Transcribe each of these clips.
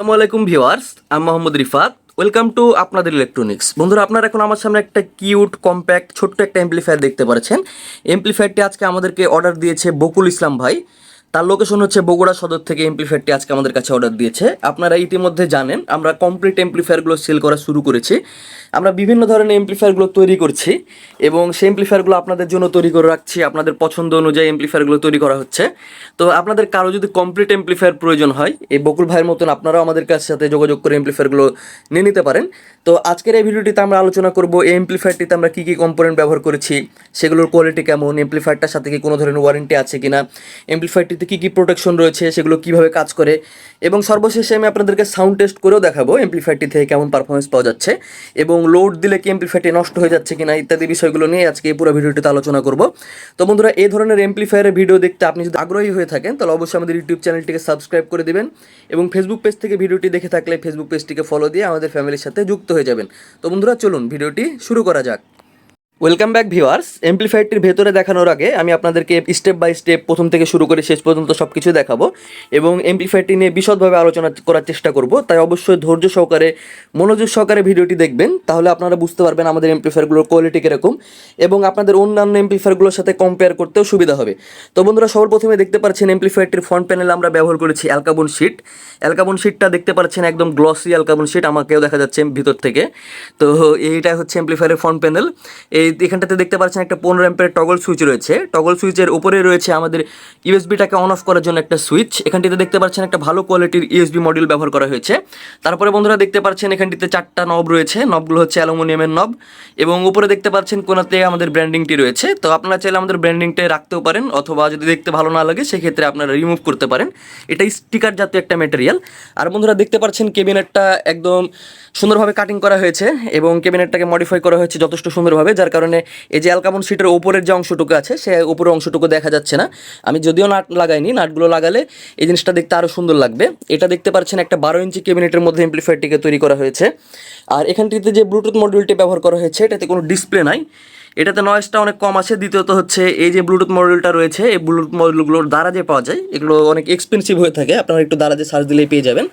আসসালামু আলাইকুম ভিউয়ার্স, আমি মোহাম্মদ রিফাত। ওয়েলকাম টু আপনাদের ইলেকট্রনিক্স বন্ধুরা, আপনারা এখন আমার সামনে একটা কিউট কম্প্যাক্ট ছোট্ট একটা এমপ্লিফায়ার দেখতে পাচ্ছেন। এমপ্লিফায়ারটি আজকে আমাদেরকে অর্ডার দিয়েছে বকুল ইসলাম ভাই। তার লোকেশন হচ্ছে বগুড়া সদর থেকে এমপ্লিফায়ারটি আজকে আমাদের কাছে অর্ডার দিয়েছে। আপনারা ইতিমধ্যে জানেন, আমরা কমপ্লিট এমপ্লিফায়ারগুলো সেল করা শুরু করেছি। আমরা বিভিন্ন ধরনের এমপ্লিফায়ারগুলো তৈরি করছি এবং সেই এমপ্লিফায়ারগুলো আপনাদের জন্য তৈরি করে রাখছি, আপনাদের পছন্দ অনুযায়ী এমপ্লিফায়ারগুলো তৈরি করা হচ্ছে। তো আপনাদের কারও যদি কমপ্লিট এমপ্লিফায়ার প্রয়োজন হয়, এই বকুল ভাইয়ের মতন আপনারাও আমাদের কাছ সাথে যোগাযোগ করে এমপ্লিফায়ারগুলো নিয়ে নিতে পারেন। তো আজকের এই ভিডিওটিতে আমরা আলোচনা করব, এই এমপ্লিফায়ারটিতে আমরা কী কী কম্পোনেন্ট ব্যবহার করেছি, সেগুলোর কোয়ালিটি কেমন এমপ্লিফায়ারটার সাথে কি কোনো ধরনের ওয়ারেন্টি আছে কিনা এমপ্লিফায়ারটিতে কী কী প্রোটেকশন রয়েছে, সেগুলো কীভাবে কাজ করে এবং সর্বশেষে আমি আপনাদেরকে সাউন্ড টেস্ট করেও দেখাবো এমপ্লিফায়ারটি থেকে কেমন পারফরমেন্স পাওয়া যাচ্ছে এবং লোড দিলে কি এমপ্লিফায়ারটি নষ্ট হয়ে যাচ্ছে কিনা ইত্যাদি বিষয়গুলো নিয়ে আজকে এই পুরো ভিডিওটিতে আলোচনা করব। তো বন্ধুরা, এই ধরনের এমপ্লিফায়ারের ভিডিও দেখতে আপনি যদি আগ্রহী হয়ে থাকেন, তাহলে অবশ্যই আমাদের ইউটিউব চ্যানেলটিকে সাবস্ক্রাইব করে দেবেন এবং ফেসবুক পেজ থেকে ভিডিওটি দেখে থাকলে ফেসবুক পেজটিকে ফলো দিয়ে আমাদের ফ্যামিলির সাথে যুক্ত হয়ে যাবেন। তো বন্ধুরা, চলুন ভিডিওটি শুরু করা যাক। ওয়েলকাম ব্যাক ভিউয়ার্স এমপ্লিফায়ারটির ভেতরে দেখানোর আগে আমি আপনাদেরকে স্টেপ বাই স্টেপ প্রথম থেকে শুরু করে শেষ পর্যন্ত সব কিছু দেখাবো এবং এমপ্লিফায়ারটি নিয়ে বিশদভাবে আলোচনা করার চেষ্টা করব। তাই অবশ্যই ধৈর্য সহকারে, মনোযোগ সহকারে ভিডিওটি দেখবেন। তাহলে আপনারা বুঝতে পারবেন আমাদের এমপ্লিফায়ারগুলোর কোয়ালিটি কীরকম এবং আপনাদের অন্যান্য এমপ্লিফায়ারগুলোর সাথে কম্পেয়ার করতেও সুবিধা হবে। তো বন্ধুরা সবার প্রথমে দেখতে পাচ্ছেন এমপ্লিফায়ারটির ফ্রন্ট প্যানেল আমরা ব্যবহার করেছি অ্যালকাবন শিট অ্যালকাবন শিটটা দেখতে পাচ্ছেন একদম গ্লসি অ্যালকাবন শিট আমাকেও দেখা যাচ্ছে ভিতর থেকে। তো এইটা হচ্ছে এমপ্লিফায়ারের ফ্রন্ট প্যানেল এই এখানটাতে দেখতে পাচ্ছেন একটা পনেরো অ্যাম্পের টগল সুইচ রয়েছে। টগল সুইচের উপরে রয়েছে আমাদের ইউএসবিটাকে অন অফ করার জন্য একটা সুইচ এখানটিতে দেখতে পাচ্ছেন একটা ভালো কোয়ালিটির ইউএসবি মডিউল ব্যবহার করা হয়েছে। তারপরে বন্ধুরা দেখতে পাচ্ছেন এখানটিতে চারটা নব রয়েছে। নবগুলো হচ্ছে অ্যালুমিনিয়ামের নব এবং উপরে দেখতে পাচ্ছেন কোনাতে আমাদের ব্র্যান্ডিংটি রয়েছে। তো আপনারা চাইলে আমাদের ব্র্যান্ডিংটা রাখতেও পারেন অথবা যদি দেখতে ভালো না লাগে, সেক্ষেত্রে আপনারা রিমুভ করতে পারেন। এটা স্টিকার জাতীয় একটা মেটেরিয়াল আর বন্ধুরা দেখতে পাচ্ছেন কেবিনেটটা একদম সুন্দরভাবে কাটিং করা হয়েছে এবং কেবিনেটটাকে মডিফাই করা হয়েছে যথেষ্ট সুন্দরভাবে, যার এই যে অ্যালকামন সিটের ওপরের যে অংশটুকু আছে, সে উপরের অংশটুকু দেখা যাচ্ছে না। আমি যদিও নাট লাগাইনি, নাটগুলো লাগালে এই জিনিসটা দেখতে আরও সুন্দর লাগবে। এটা দেখতে পাচ্ছেন একটা বারো ইঞ্চি কেবিনেটের মধ্যে এমপ্লিফায়ারটিকে তৈরি করা হয়েছে। আর এখানটিতে যে ব্লুটুথ মডিউলটি ব্যবহার করা হয়েছে, এটাতে কোনো ডিসপ্লে নাই। এটাতে নয়েজটা অনেক কম আছে। দ্বিতীয়ত হচ্ছে এই যে ব্লুটুথ মডিউলটা রয়েছে, এই ব্লুটুথ মডিউলগুলোর দ্বারা যে পাওয়া যায়, এগুলো অনেক এক্সপেন্সিভ হয়ে থাকে। আপনারা একটু দ্বারা যে সার্চ দিলেই পেয়ে যাবেন।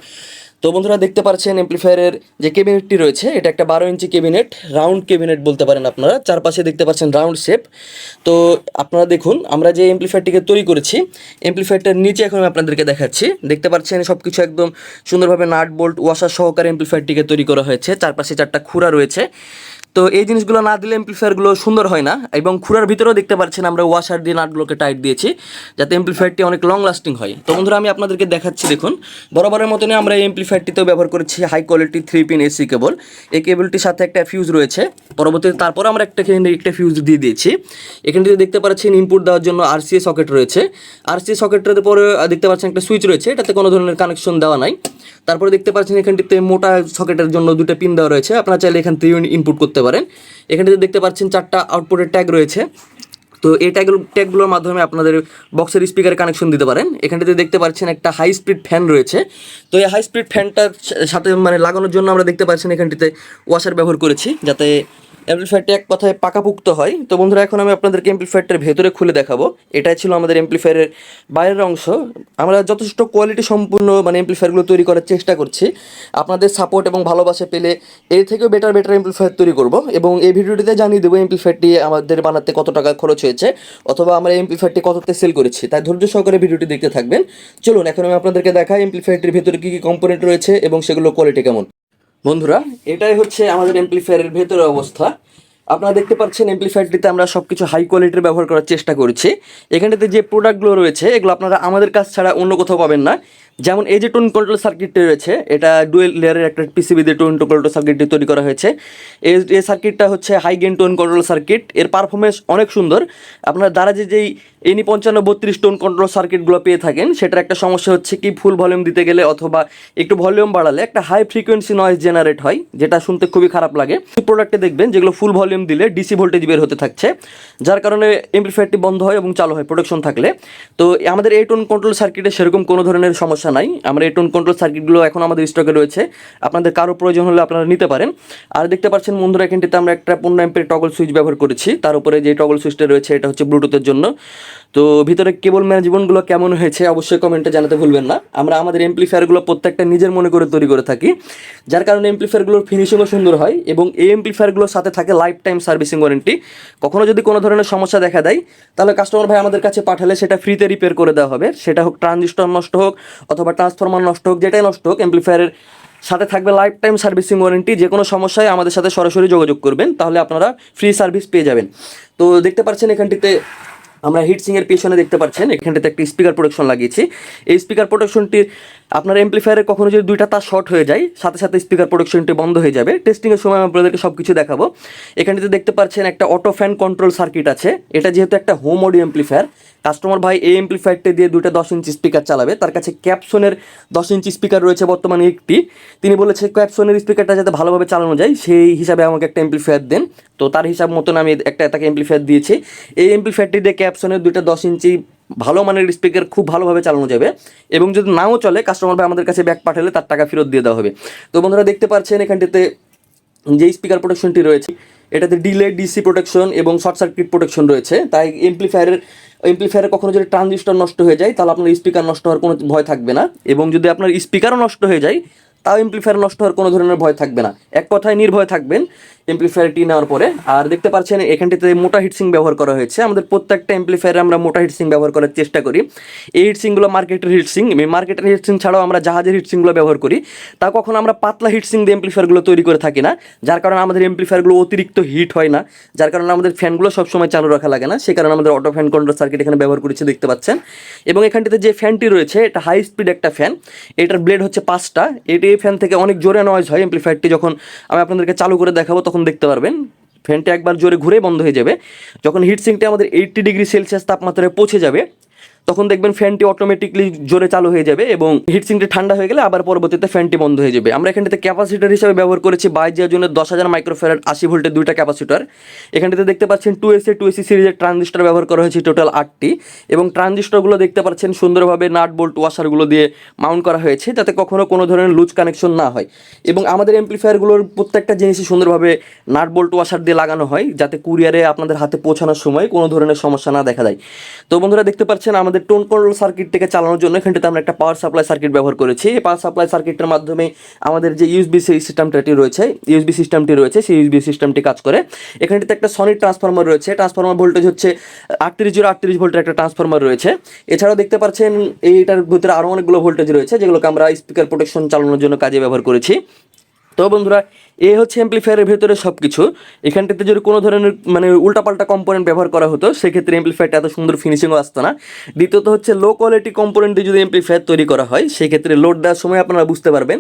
তো বন্ধুরা দেখতে পাচ্ছেন এমপ্লিফায়ারের যে ক্যাবিনেটটি রয়েছে, এটা একটা বারো ইঞ্চি কেবিনেট রাউন্ড কেবিনেট বলতে পারেন আপনারা। চারপাশে দেখতে পাচ্ছেন রাউন্ড শেপ তো আপনারা দেখুন, আমরা যে এমপ্লিফায়ারটিকে তৈরি করেছি এমপ্লিফায়ারটার নিচে এখন আমি আপনাদেরকে দেখাচ্ছি। দেখতে পাচ্ছেন সব কিছু একদম সুন্দরভাবে নাট বোল্ট ওয়াশার সহকারে এমপ্লিফায়ারটিকে তৈরি করা হয়েছে। চারপাশে চারটা খুঁড়া রয়েছে। তো এই জিনিসগুলো না দিলে এমপ্লিফায়ারগুলো সুন্দর হয় না এবং খুঁড়ার ভিতরেও দেখতে পাচ্ছেন আমরা ওয়াশার দিয়ে নাটগুলোকে টাইট দিয়েছি, যাতে এমপ্লিফায়ারটি অনেক লং লাস্টিং হয়। তো বন্ধুরা, আমি আপনাদেরকে দেখাচ্ছি, দেখুন, বরাবরের মতনই আমরা এই এমপ্লিফায়ারটিতেও ব্যবহার করেছি high quality three pin AC cable এই কেবলটির সাথে একটা ফিউজ রয়েছে, পরবর্তীতে তারপর আমরা একটা একটা ফিউজ দিয়ে দিয়েছি। এখানটিতে দেখতে পাচ্ছেন ইনপুট দেওয়ার জন্য আরসিএ সকেট রয়েছে। আরসিএ সকেটের পরে দেখতে পাচ্ছেন একটা সুইচ রয়েছে, এটাতে কোনো ধরনের কানেকশন দেওয়া নাই। তারপরে দেখতে পাচ্ছেন এখানটিতে মোটা সকেটের জন্য দুটো পিন দেওয়া রয়েছে, আপনারা চাইলে এখান থেকে ইনপুট করতে পারেন। এখানটিতে দেখতে পাচ্ছেন চারটা আউটপুটের ট্যাগ রয়েছে। তো এই ট্যাগুলো ট্যাগগুলোর মাধ্যমে আপনাদের বক্সের স্পিকার কানেকশন দিতে পারেন। এখানটিতে দেখতে পাচ্ছেন একটা হাই স্পিড ফ্যান রয়েছে। তো এই হাই স্পিড ফ্যানটার সাথে মানে লাগানোর জন্য আমরা দেখতে পাচ্ছেন এখানটিতে ওয়াশার ব্যবহার করেছি, যাতে এমপ্লিফায়ারটি এক কথায় পাকাপুক্ত হয়। তো বন্ধুরা, এখন আমি আপনাদেরকে এমপ্লিফায়ারটার ভেতরে খুলে দেখাবো। এটাই ছিল আমাদের এমপ্লিফায়ারের বাইরের অংশ। আমরা যথেষ্ট কোয়ালিটি সম্পূর্ণ মানে এমপ্লিফায়ারগুলো তৈরি করার চেষ্টা করছি। আপনাদের সাপোর্ট এবং ভালোবাসা পেলে এর থেকেও বেটার বেটার এমপ্লিফায়ার তৈরি করব। এবং এই ভিডিওটিতে জানিয়ে দেবো এমপ্লিফায়ারটি আমাদের বানাতে কত টাকা খরচ হয়েছে অথবা আমরা এমপ্লিফায়ারটি কততে সেল করেছি। তাই ধৈর্য সহকারে ভিডিওটি দেখতে থাকবেন। চলুন, এখন আমি আপনাদেরকে দেখাই এমপ্লিফায়ারটির ভেতরে কী কী কম্পোনেন্ট রয়েছে এবং সেগুলো কোয়ালিটি কেমন। বন্ধুরা, এটাই হচ্ছে আমাদের এমপ্লিফায়ারের ভেতরে অবস্থা। আপনারা দেখতে পাচ্ছেন এমপ্লিফায়ারটিতে আমরা সব কিছু হাই কোয়ালিটির ব্যবহার করার চেষ্টা করছি। এখানটাতে যে প্রোডাক্টগুলো রয়েছে, এগুলো আপনারা আমাদের কাছ ছাড়া অন্য কোথাও পাবেন না। যেমন এই যে টোন কন্ট্রোল সার্কিটটি রয়েছে, এটা ডুয়েল লেয়ারের একটা পিসিবি দিয়ে টোন কন্ট্রোল সার্কিটটি তৈরি করা হয়েছে। এই সার্কিটটা হচ্ছে high gain tone control circuit. এর পারফরমেন্স অনেক সুন্দর। আপনার দ্বারা যে, যেই এনি পঞ্চান্ন বত্রিশ টোন কন্ট্রোল সার্কিটগুলো পেয়ে থাকেন, সেটার একটা সমস্যা হচ্ছে কি ফুল ভলিউম দিতে গেলে অথবা একটু ভলিউম বাড়ালে একটা হাই ফ্রিকোয়েন্সি নয়েজ জেনারেট হয়, যেটা শুনতে খুবই খারাপ লাগে। প্রোডাক্টে দেখবেন, যেগুলো ফুল ভলিউম দিলে ডিসি ভোল্টেজ বের হতে থাকছে, যার কারণে এমপ্লিফায়ারটি বন্ধ হয় এবং চালু হয় প্রোডাকশন থাকলে। তো আমাদের এই টোন কন্ট্রোল সার্কিটে সেরকম কোনো ধরনের সমস্যা সমস্যা নাই। আমরা এই টোন কন্ট্রোল সার্কিটগুলো এখন আমাদের স্টকে রয়েছে। আপনাদের কারও প্রয়োজন হলে আপনারা নিতে পারেন। আর দেখতে পাচ্ছেন বন্ধুরা, এখানটিতে আমরা একটা পনেরো অ্যাম্পের টগল সুইচ ব্যবহার করেছি। তার উপরে যে টগল সুইচটা রয়েছে, এটা হচ্ছে ব্লুটুথের জন্য। তো ভিতরে কেবল ম্যানেজমেন্টগুলো কেমন হয়েছে অবশ্যই কমেন্টে জানাতে ভুলবেন না। আমরা আমাদের এমপ্লিফায়ারগুলো প্রত্যেকটা নিজের মনে করে তৈরি করে থাকি। যার কারণে এমপ্লিফায়ারগুলোর ফিনিশিংও সুন্দর হয় এবং এই এমপ্লিফায়ারগুলোর সাথে থাকে লাইফ টাইম সার্ভিসিং ওয়ারেন্টি কখনও যদি কোনো ধরনের সমস্যা দেখা দেয়, তাহলে কাস্টমার ভাই আমাদের কাছে পাঠালে সেটা ফ্রিতে রিপেয়ার করে দেওয়া হবে। সেটা হোক ট্রানজিস্টর নষ্ট হোক অথবা ট্রান্সফরমার নষ্ট হোক, যেটাই নষ্ট হোক এমপ্লিফায়ারের সাথে থাকবে লাইফ টাইম সার্ভিসিং ওয়ারেন্টি যে কোনো সমস্যায় আমাদের সাথে সরাসরি যোগাযোগ করবেন, তাহলে আপনারা ফ্রি সার্ভিস পেয়ে যাবেন। তো দেখতে পাচ্ছেন এখানটিতে আমরা হিটসিংয়ের পেছনে দেখতে পাচ্ছেন এখানটাতে একটা স্পিকার প্রোডাকশন লাগিয়েছি। এই স্পিকার প্রোটেকশনটি আপনার এমপ্লিফায়ারে কখনো যদি দুইটা তার শর্ট হয়ে যায়, সাথে সাথে স্পিকার প্রোডাকশনটি বন্ধ হয়ে যাবে। টেস্টিংয়ের সময় আমি আপনাদেরকে সব কিছু দেখাবো। এখানটিতে দেখতে পাচ্ছেন একটা অটো ফ্যান কন্ট্রোল সার্কিট আছে। এটা যেহেতু একটা হোম অডিও এমপ্লিফায়ার কাস্টমার ভাই এই এমপ্লিফায়ারটি দিয়ে দুইটা দশ ইঞ্চি স্পিকার চালাবে। তার কাছে ক্যাপসনের দশ ইঞ্চি স্পিকার রয়েছে বর্তমানে একটি। তিনি বলেছে ক্যাপসনের স্পিকারটা যাতে ভালোভাবে চালানো যায়, সেই হিসাবে আমাকে একটা এমপ্লিফায়ার দেন। তো তার হিসাব মতন আমি একটা, তাকে এমপ্লিফায়ার দিয়েছি। এই এমপ্লিফায়ারটি দিয়ে ক্যাপসনের দুইটা দশ ইঞ্চি ভালো মানের স্পিকার খুব ভালোভাবে চালানো যাবে এবং যদি নাও চলে কাস্টমার ভাই আমাদের কাছে ব্যাক পাঠালে তার টাকা ফেরত দিয়ে দেওয়া হবে। তো বন্ধুরা দেখতে পাচ্ছেন এখানটিতে যে স্পিকার প্রোটেকশনটি রয়েছে, এটাতে ডিলে ডিসি প্রোটেকশন এবং শর্ট সার্কিট প্রোটেকশন রয়েছে। তাই এমপ্লিফায়ারের এমপ্লিফায়ারে কখনো যদি ট্রানজিস্টর নষ্ট হয়ে যায়, তাহলে আপনার স্পিকার নষ্ট হওয়ার কোনো ভয় থাকবে না এবং যদি আপনার স্পিকারও নষ্ট হয়ে যায়, তাও এমপ্লিফায়ার নষ্ট হওয়ার কোনো ধরনের ভয় থাকবে না। এক কথায় নির্ভয় থাকবেন এমপ্লিফায়ারটি নেওয়ার পরে, আর দেখতে পাচ্ছেন এখানটিতে মোটা হিটসিং ব্যবহার করা হয়েছে। আমাদের প্রত্যেকটা এমপ্লিফায়ারে আমরা মোটা হিটসিং ব্যবহার করার চেষ্টা করি। এই হিটসিংগুলো মার্কেটের হিটসিং মার্কেটের হিটসিং ছাড়াও আমরা জাহাজের হিটসিংগুলো ব্যবহার করি। তা কখনো আমরা পাতলা হিটসিং দিয়ে এমপ্লিফায়ারগুলো তৈরি করে থাকি না, যার কারণে আমাদের এমপ্লিফায়ারগুলো অতিরিক্ত হিট হয় না, যার কারণে আমাদের ফ্যানগুলো সবসময় চালু রাখা লাগে না, সে কারণে আমাদের অটো ফ্যান কন্ট্রোল সার্কিট এখানে ব্যবহার করেছি, দেখতে পাচ্ছেন। এবং এখানটিতে যে ফ্যানটি রয়েছে, এটা হাই স্পিড একটা ফ্যান এটার ব্লেড হচ্ছে পাঁচটা। এটি এই ফ্যান থেকে অনেক জোরে নয়েজ হয় এমপ্লিফায়ারটি যখন আমি আপনাদেরকে চালু করে দেখাবো, তখন দেখতে পারবেন, ফ্যানটা একবার জোরে ঘুরে বন্ধ হয়ে যাবে। যখন হিটসিংটা আমাদের এইটটি ডিগ্রি সেলসিয়াস তাপমাত্রায় পৌঁছে যাবে তখন দেখবেন ফ্যানটি অটোমেটিকলি জোরে চালু হয়ে যাবে এবং হিটসিংটি ঠান্ডা হয়ে গেলে আবার পরবর্তীতে ফ্যানটি বন্ধ হয়ে যাবে। আমরা এখানটিতে ক্যাপাসিটার হিসেবে ব্যবহার করেছি বাইশ জিয়ার জন্য দশ হাজার মাইক্রোফেরার আশি ভোল্টের দুইটা ক্যাপাসিটার এখানটিতে দেখতে পাচ্ছেন টু এসি টু এসি সিরিজের ট্রানজিস্টার ব্যবহার করা হয়েছে টোটাল আটটি এবং ট্রানজিস্টারগুলো দেখতে পাচ্ছেন সুন্দরভাবে নাট বোল্ট ওয়াশারগুলো দিয়ে মাউন্ট করা হয়েছে যাতে কখনো কোনো ধরনের লুজ কানেকশন না হয়। এবং আমাদের এমপ্লিফায়ারগুলোর প্রত্যেকটা জিনিসই সুন্দরভাবে নাট বোল্ট ওয়াশার দিয়ে লাগানো হয় যাতে কুরিয়ারে আপনাদের হাতে পৌঁছানোর সময় কোনো ধরনের সমস্যা না দেখা দেয় তো বন্ধুরা দেখতে পাচ্ছেন আমাদের টোন কন্ট্রোল সার্কিটটাকে চালানোর জন্য এখানটাতে আমরা একটা পাওয়ার সাপ্লাই সার্কিট ব্যবহার করেছি। এই পাওয়ার সাপ্লাই সার্কিটের মাধ্যমে আমাদের যে ইউএসবি সিস্টেমটাটি রয়েছে ইউএসবি সিস্টেমটি রয়েছে, সেই ইউএসবি সিস্টেমটি কাজ করে। এখানটাতে একটা সনির ট্রান্সফরমার রয়েছে। ট্রান্সফরমার ভোল্টেজ হচ্ছে আটত্রিশ জিরো আটত্রিশ ভোল্টের একটা ট্রান্সফরমার রয়েছে। এছাড়াও দেখতে পাচ্ছেন, এইটার ভিতরে আরও অনেকগুলো ভোল্টেজ রয়েছে, যেগুলোকে আমরা স্পিকার প্রোটেকশন চালানোর জন্য কাজে ব্যবহার করেছি। তো বন্ধুরা এ হচ্ছে এমপ্লিফায়ারের ভেতরে সব কিছু এখানটাতে যদি কোনো ধরনের মানে উল্টাপাল্টা কম্পোনেন্ট ব্যবহার করা হতো, সেক্ষেত্রে এমপ্লিফায়ারটা এত সুন্দর ফিনিশিংও আসতো না। দ্বিতীয়ত হচ্ছে লো কোয়ালিটি কম্পোনেন্ট যদি এমপ্লিফায়ার তৈরি করা হয়, সেক্ষেত্রে লোড দেওয়ার সময় আপনারা বুঝতে পারবেন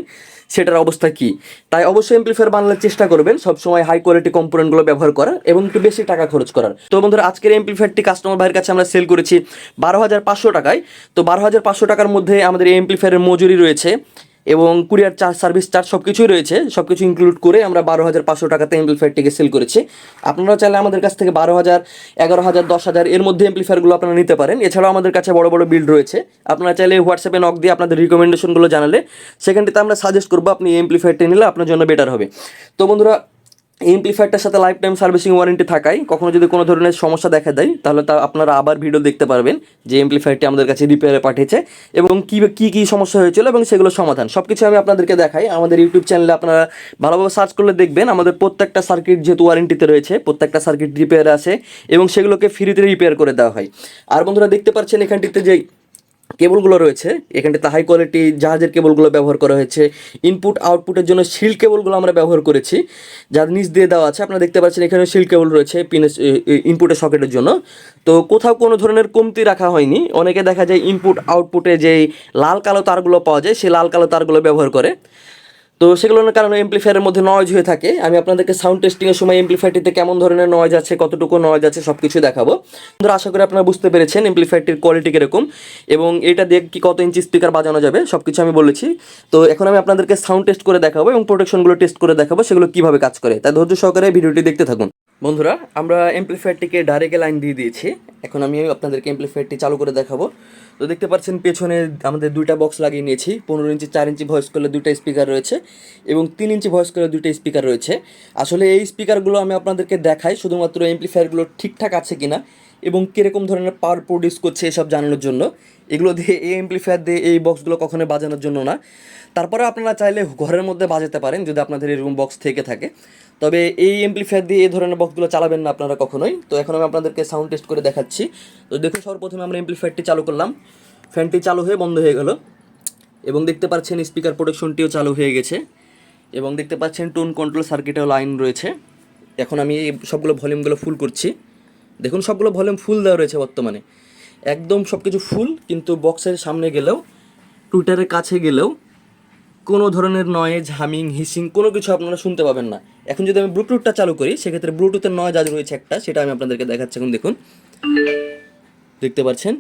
সেটার অবস্থা কী। তাই অবশ্যই এমপ্লিফায়ার বানানোর চেষ্টা করবেন, সবসময় হাই কোয়ালিটি কম্পোনেন্টগুলো ব্যবহার করার এবং একটু বেশি টাকা খরচ করার। তো বন্ধুরা, আজকের এমপ্লিফায়ারটি কাস্টমার ভাইয়ের কাছে আমরা সেল করেছি বারো হাজার পাঁচশো টাকায়। তো বারো হাজার পাঁচশো টাকার মধ্যে আমাদের এই এমপ্লিফায়ারের মজুরি রয়েছে। এবং কুরিয়ার চার্জ, সার্ভিস চার্জ সব কিছুই রয়েছে। সব কিছু ইনক্লুড করে আমরা বারো হাজার পাঁচশো টাকাতে এমপ্লিফায়ারটিকে সেল করেছি। আপনারা চাইলে আমাদের কাছ থেকে বারো হাজার, এগারো হাজার, দশ হাজার এর মধ্যে এমপ্লিফায়ারগুলো আপনারা নিতে পারেন। এছাড়াও আমাদের কাছে বড় বড় বিল্ড রয়েছে। আপনারা চাইলে হোয়াটসঅ্যাপে নক দিয়ে আপনাদের রিকমেন্ডেশনগুলো জানালে, সেখানটিতে আমরা সাজেস্ট করব আপনি এমপ্লিফায়ারটি নিলে আপনার জন্য বেটার হবে। তো বন্ধুরা এমপ্লিফায়ারটার সাথে লাইফ টাইম সার্ভিসিং ওয়ারেন্টি থাকায় কখনো যদি কোনো ধরনের সমস্যা দেখা দেয়, তাহলে তা আপনারা আবার ভিডিও দেখতে পারবেন যে এমপ্লিফায়ারটি আমাদের কাছে রিপেয়ারে পাঠিয়েছে এবং কী কী কী সমস্যা হয়েছিল এবং সেগুলো সমাধান। সব কিছু আমি আপনাদেরকে দেখাই। আমাদের ইউটিউব চ্যানেলে আপনারা ভালোভাবে সার্চ করলে দেখবেন, আমাদের প্রত্যেকটা সার্কিট যেহেতু ওয়ারেন্টিতে রয়েছে, প্রত্যেকটা সার্কিট রিপেয়ার আছে এবং সেগুলোকে ফ্রিতে রিপেয়ার করে দেওয়া হয়। আর বন্ধুরা দেখতে পাচ্ছেন এখানটিতে যে কেবলগুলো রয়েছে, এখানটাতে হাই কোয়ালিটি জাহাজের কেবলগুলো ব্যবহার করা হয়েছে ইনপুট আউটপুটের জন্য শিল কেবলগুলো আমরা ব্যবহার করেছি যার নিচ দিয়ে দেওয়া আছে, আপনারা দেখতে পাচ্ছেন এখানে শিল কেবল রয়েছে পিনে ইনপুটের সকেটের জন্য। তো কোথাও কোনো ধরনের কমতি রাখা হয়নি, অনেকে দেখা যায় ইনপুট আউটপুটে যেই লাল কালো তারগুলো পাওয়া যায়, সেই লাল কালো তারগুলো ব্যবহার করে। তো সেগুলোর কারণে এমপ্লিফায়ারের মধ্যে নয়েজ হয়ে থাকে। আমি আপনাদেরকে সাউন্ড টেস্টিংয়ের সময় এমপ্লিফায়ারটিতে কেমন ধরনের নয়েজ আছে, কতটুকু নয়েজ আছে সব কিছু দেখাবো। বন্ধুরা, আশা করি আপনারা বুঝতে পেরেছেন এমপ্লিফায়ারটির কোয়ালিটি কীরকম এবং এটা দিয়ে কি কত ইঞ্চি স্পিকার বাজানো যাবে সব কিছু আমি বলেছি। তো এখন আমি আপনাদেরকে সাউন্ড টেস্ট করে দেখাবো এবং প্রোটেকশনগুলো টেস্ট করে দেখাবো, সেগুলো কীভাবে কাজ করে। তাই ধৈর্য সহকারে ভিডিওটি দেখতে থাকুন। বন্ধুরা, আমরা এমপ্লিফায়ারটিকে ডাইরেক্ট লাইন দিয়ে দিয়েছি। এখন আমি আপনাদেরকে এমপ্লিফায়ারটি চালু করে দেখাবো। তো দেখতে পাচ্ছেন পেছনে আমাদের দুইটা বক্স লাগিয়ে নিয়েছি। পনেরো ইঞ্চি, চার ইঞ্চি ভয়েস কলে দুইটা স্পিকার রয়েছে এবং তিন ইঞ্চি ভয়েস কলে দুইটা স্পিকার রয়েছে। আসলে এই স্পিকারগুলো আমি আপনাদেরকে দেখাই শুধুমাত্র এমপ্লিফায়ারগুলো ঠিকঠাক আছে কিনা এবং কীরকম ধরনের পাওয়ার প্রডিউস করছে এসব জানানোর জন্য। এগুলো দিয়ে, এই এমপ্লিফায়ার দিয়ে এই বক্সগুলো কখনো বাজানোর জন্য না। তারপরে আপনারা চাইলে ঘরের মধ্যে বাজাতে পারেন, যদি আপনাদের এরকম বক্স থেকে থাকে। তবে এই এমপ্লিফায়ার দিয়ে এই ধরনের বক্সগুলো চালাবেন না আপনারা কখনোই। তো এখন আমি আপনাদেরকে সাউন্ড টেস্ট করে দেখাচ্ছি। তো দেখুন, সর্বপ্রথমে আমরা এমপ্লিফায়ারটি চালু করলাম। ফ্যানটি চালু হয়ে বন্ধ হয়ে গেল। এবং দেখতে পাচ্ছেন স্পিকার প্রোটেকশনটিও চালু হয়ে গেছে। এবং দেখতে পাচ্ছেন টোন কন্ট্রোল সার্কিটেও লাইন রয়েছে। এখন আমি সবগুলো ভলিউমগুলো ফুল করছি। দেখুন, সবগুলো ভলিউম ফুল দেওয়া রয়েছে বর্তমানে। একদম সব কিছু ফুল কিন্তু বক্সের সামনে গেলেও টুইটারের কাছে গেলেও, কোনো ধরনের নয়েজ হামিং হিসিং কোনো কিছু আপনারা শুনতে পাবেন না। এখন যদি আমি ব্লুটুথটা চালু করি, সেক্ষেত্রে ব্লুটুথের নয়েজ আজ রয়েছে একটা, সেটা আমি আপনাদেরকে দেখাচ্ছি এখন, দেখুন। দেখতে পাচ্ছেন?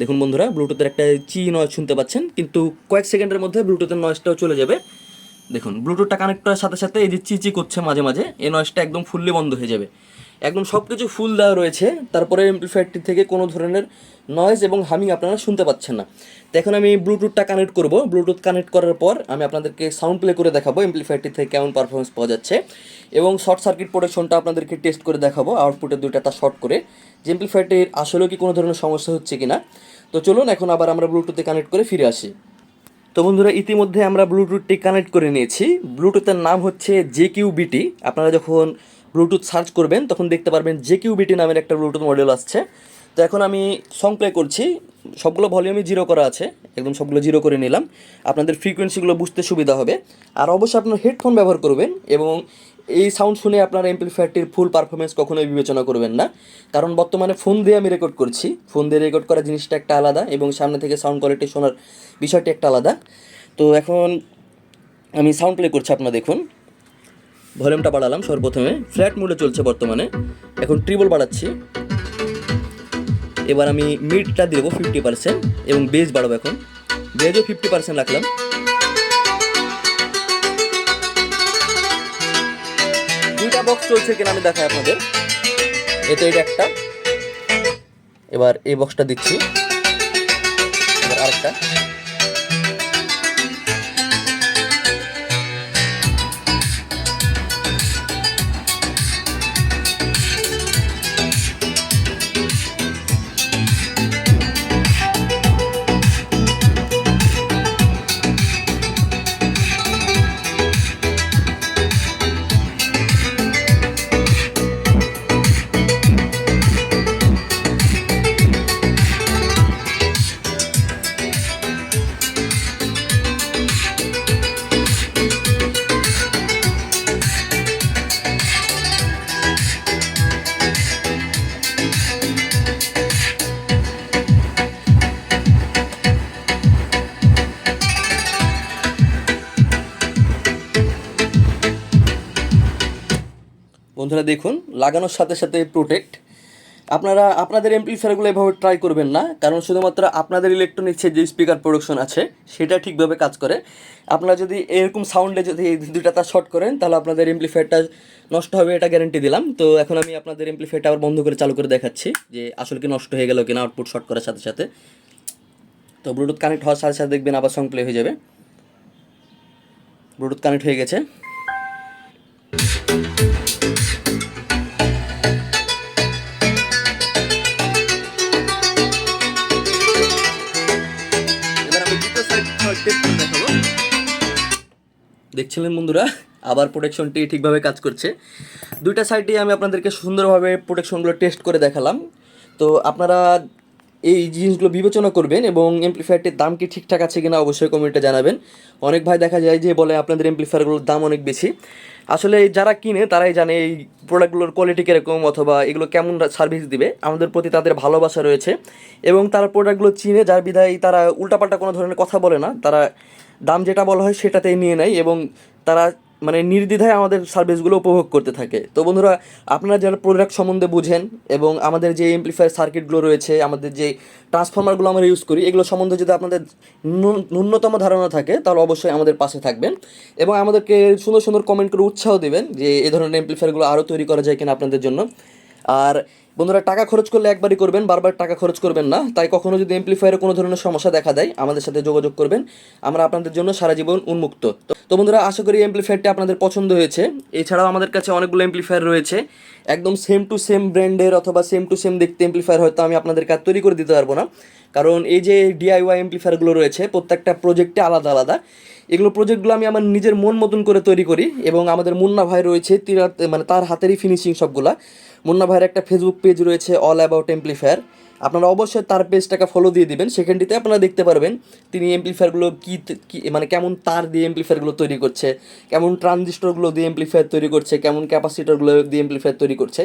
দেখুন বন্ধুরা ব্লুটুথের একটা চি নয়েজ শুনতে পাচ্ছেন, কিন্তু কয়েক সেকেন্ডের মধ্যে ব্লুটুথের নয়েজটাও চলে যাবে। দেখুন ব্লুটুথটা কানেক্ট করার সাথে সাথে এই যে চিচি করছে মাঝে মাঝে, এই নয়েজটা একদম ফুললি বন্ধ হয়ে যাবে। একদম সব কিছু ফুল দেওয়া রয়েছে। তারপরে এমপ্লিফায়ারটি থেকে কোনো ধরনের নয়েজ এবং হামিং আপনারা শুনতে পাচ্ছেন না। তো এখন আমি ব্লুটুথটা কানেক্ট করব। ব্লুটুথ কানেক্ট করার পর আমি আপনাদেরকে সাউন্ড প্লে করে দেখাবো। এমপ্লিফায়ারটি থেকে কেমন পারফরমেন্স পাওয়া যাচ্ছে। এবং শর্ট সার্কিট প্রোটেকশনটা আপনাদেরকে টেস্ট করে দেখাবো। আউটপুটের দুইটা তা শর্ট করে। যে এমপ্লিফায়ারটির আসলেও কি কোনো ধরনের সমস্যা হচ্ছে কি না তো চলুন এখন আবার আমরা ব্লুটুথে কানেক্ট করে ফিরে আসি। তো বন্ধুরা, ইতিমধ্যে আমরা ব্লুটুথটি কানেক্ট করে নিয়েছি। ব্লুটুথের নাম হচ্ছে জে কিউ বিটি আপনারা যখন ব্লুটুথ সার্চ করবেন, তখন দেখতে পারবেন জে কিউ বিটি নামের একটা ব্লুটুথ মডেল আসছে। তো এখন আমি সং প্লে করছি, সবগুলো ভলিউমই জিরো করা আছে, একদম সবগুলো জিরো করে নিলাম। আপনাদের ফ্রিকোয়েন্সিগুলো বুঝতে সুবিধা হবে। আর অবশ্যই আপনার হেডফোন ব্যবহার করবেন এবং এই সাউন্ড শুনে আপনার এমপ্লিফায়ারটির ফুল পারফরমেন্স কখনোই বিবেচনা করবেন না। কারণ বর্তমানে ফোন দিয়ে আমি রেকর্ড করছি। ফোন দিয়ে রেকর্ড করা জিনিসটা একটা আলাদা এবং সামনে থেকে সাউন্ড কোয়ালিটি শোনার বিষয়টি একটা আলাদা। তো এখন আমি সাউন্ড প্লে করছি আপনারা দেখুন। ভলিউমটা বাড়ালাম সর্বপ্রথমে। ফ্ল্যাট মোডে চলছে বর্তমানে। এখন ট্রিবল বাড়াচ্ছি। এবার আমি মিডটা দেবো ফিফটি পার্সেন্ট এবং বেস বাড়াবো এখন। বেজও ফিফটি পার্সেন্ট রাখলাম। দুইটা বক্স চলছে কিনা আমি দেখাই আপনাদের। এতে এটা একটা। এবার এই বক্সটা দিচ্ছি। আরেকটা। বন্ধুরা দেখুন, লাগানোর সাথে সাথে প্রোটেক্ট আপনারা, আপনাদের এমপ্লিফায়ারগুলো এভাবে ট্রাই করবেন না, কারণ শুধুমাত্র আপনাদের ইলেকট্রনিক্সের যে স্পিকার প্রোডাকশন আছে, সেটা ঠিকভাবে কাজ করে। আপনারা যদি এরকম সাউন্ডে যদি এই দুইটা তার শর্ট করেন, তাহলে আপনাদের এমপ্লিফায়ারটা নষ্ট হবে, এটা গ্যারান্টি দিলাম। তো এখন আমি আপনাদের এমপ্লিফায়ারটা আবার বন্ধ করে চালু করে দেখাচ্ছি, যে আসলে কি নষ্ট হয়ে গেল কিনা আউটপুট শর্ট করার সাথে সাথে। তো ব্লুটুথ কানেক্ট হওয়ার সাথে সাথে দেখবেন আবার সং প্লে হয়ে যাবে। ব্লুটুথ কানেক্ট হয়ে গেছে। দেখছিলেন বন্ধুরা, আবার প্রোটেকশনটি ঠিকভাবে কাজ করছে। দুইটা সাইডে আমি আপনাদেরকে সুন্দরভাবে প্রোটেকশনগুলো টেস্ট করে দেখালাম। তো আপনারা এই জিনিসগুলো বিবেচনা করবেন এবং এমপ্লিফায়ারটির দাম কি ঠিকঠাক আছে কিনা অবশ্যই কমেন্টে জানাবেন। অনেক ভাই দেখা যায় যে বলে আপনাদের এমপ্লিফায়ারগুলোর দাম অনেক বেশি। আসলে যারা কিনে, তারাই জানে এই প্রোডাক্টগুলোর কোয়ালিটি কীরকম অথবা এগুলো কেমন সার্ভিস দিবে। আমাদের প্রতি তাদের ভালোবাসা রয়েছে এবং তারা প্রোডাক্টগুলো চিনে, যার বিধায় তারা উল্টাপাল্টা কোনো ধরনের কথা বলে না। তারা দাম যেটা বলা হয় সেটাতেই নিয়ে নেয় এবং তারা মানে নির্দ্বিধায় আমাদের সার্ভিসগুলো উপভোগ করতে থাকে। তো বন্ধুরা, আপনারা যারা প্রোডাক্ট সম্বন্ধে বুঝেন এবং আমাদের যে এমপ্লিফায়ার সার্কিটগুলো রয়েছে, আমাদের যে ট্রান্সফর্মারগুলো আমরা ইউজ করি, এগুলো সম্বন্ধে যদি আপনাদের ন্যূন- ন্যূনতম ধারণা থাকে, তাহলে অবশ্যই আমাদের পাশে থাকবেন এবং আমাদেরকে সুন্দর সুন্দর কমেন্ট করে উৎসাহ দেবেন যে এই ধরনের এমপ্লিফায়ারগুলো আরও তৈরি করা যায় কিনা আপনাদের জন্য। আর বন্ধুরা, টাকা খরচ করলে একবারই করবেন, বারবার টাকা খরচ করবেন না। তাই কখনো যদি এমপ্লিফায়ারে কোনো ধরনের সমস্যা দেখা দেয়, আমাদের সাথে যোগাযোগ করবেন। আমরা আপনাদের জন্য সারা জীবন উন্মুক্ত। তো- বন্ধুরা, আশা করি এমপ্লিফায়ারটি আপনাদের পছন্দ হয়েছে। এছাড়াও আমাদের কাছে অনেকগুলো এমপ্লিফায়ার রয়েছে। একদম সেম টু সেম ব্র্যান্ডের অথবা সেম টু সেম দেখতে এমপ্লিফায়ার হয়তো আমি আপনাদের আর তৈরি করে দিতে পারব না। কারণ এই যে ডিআইওয়াই এমপ্লিফায়ারগুলো রয়েছে, প্রত্যেকটা প্রজেক্টে আলাদা আলাদা। এগুলো প্রজেক্টগুলো আমি আমার নিজের মন মতন করে তৈরি করি এবং আমাদের মুন্না ভাই রয়েছে মানে তার হাতেরই ফিনিশিং সবগুলা। মুন্না ভাইয়ের একটা ফেসবুক পেজ রয়েছে অল অ্যাবাউট এমপ্লিফায়ার আপনারা অবশ্যই তার পেজটাকে ফলো দিয়ে দিবেন। সেখানটিতে আপনারা দেখতে পারবেন তিনি এমপ্লিফায়ারগুলো কী কী মানে কেমন তার দিয়ে এমপ্লিফায়ারগুলো তৈরি করছে, কেমন ট্রানজিস্টরগুলো দিয়ে এমপ্লিফায়ার তৈরি করছে, কেমন ক্যাপাসিটরগুলো দিয়ে এমপ্লিফায়ার তৈরি করছে।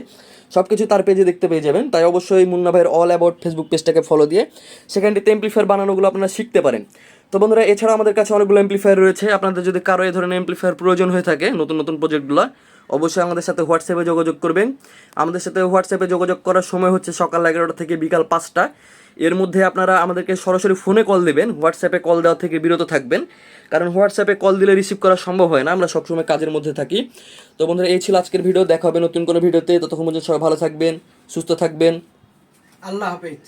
সব কিছু তার পেজে দেখতে পেয়ে যাবেন। তাই অবশ্যই মুন্না ভাইয়ের অল অ্যাবাউট ফেসবুক পেজটাকে ফলো দিয়ে সেখানটিতে এমপ্লিফায়ার বানানোগুলো আপনারা শিখতে পারেন। তো বন্ধুরা এছাড়া আমাদের কাছে অনেকগুলো এমপ্লিফায়ার রয়েছে। আপনাদের যদি কারও এই ধরনের এমপ্লিফায়ার প্রয়োজন হয়ে থাকে, নতুন নতুন প্রজেক্টগুলো অবশ্যই আমাদের সাথে হোয়াটসঅ্যাপে যোগাযোগ করবেন। আমাদের সাথে হোয়াটসঅ্যাপে যোগাযোগ করার সময় হচ্ছে সকাল এগারোটা থেকে বিকাল পাঁচটা। এর মধ্যে আপনারা আমাদেরকে সরাসরি ফোনে কল দেবেন, হোয়াটসঅ্যাপে কল দেওয়া থেকে বিরত থাকবেন। কারণ হোয়াটসঅ্যাপে কল দিলে রিসিভ করা সম্ভব হয় না, আমরা সবসময় কাজের মধ্যে থাকি। তো বন্ধুরা, এই ছিল আজকের ভিডিও, দেখা হবে নতুন কোনো ভিডিওতে। ততক্ষণ পর্যন্ত সবাই ভালো থাকবেন, সুস্থ থাকবেন। আল্লাহ হাফেজ।